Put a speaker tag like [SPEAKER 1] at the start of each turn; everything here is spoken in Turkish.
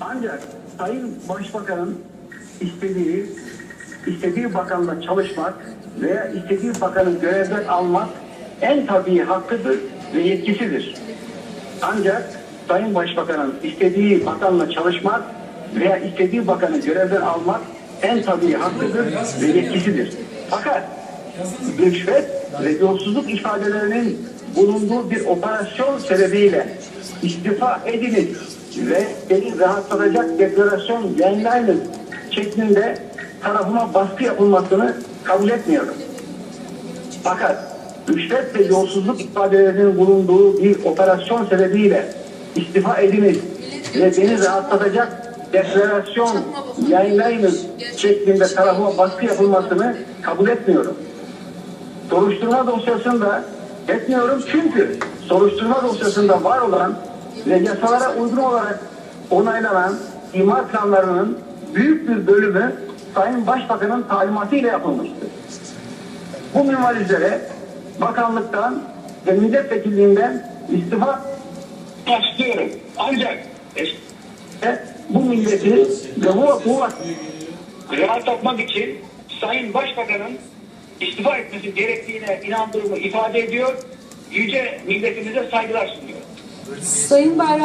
[SPEAKER 1] Ancak Sayın Başbakan'ın istediği, istediği bakanla çalışmak veya istediği bakanın görevden almak en tabii hakkıdır ve yetkisidir. Ancak Sayın Başbakan'ın istediği bakanla çalışmak veya istediği bakanı görevden almak en tabii hakkıdır ve yetkisidir. Fakat rüşvet ve yolsuzluk ifadelerinin bulunduğu bir operasyon sebebiyle istifa ediniz ve beni rahatlatacak deklarasyon yayınlayınız şeklinde tarafıma baskı yapılmasını kabul etmiyorum. Fakat rüşvet ve yolsuzluk ifadelerinin bulunduğu bir operasyon sebebiyle istifa ediniz ve beni rahatlatacak deklarasyon yayınlayınız şeklinde tarafıma baskı yapılmasını kabul etmiyorum. Soruşturma dosyasında etmiyorum çünkü soruşturma dosyasında var olan ve yasalara uygun olarak onaylanan imar planlarının büyük bir bölümü Sayın Başbakan'ın talimatıyla yapılmıştır. Bu minvalizlere bakanlıktan ve milletvekilliğinden istifa istiyorum. Ancak e, bu milleti ve bu, bu rahatlatmak için Sayın Başbakan'ın istifa etmesi gerektiğine inandığımı ifade ediyor. Yüce milletimize saygılar sunuyor.
[SPEAKER 2] Sayın Bayram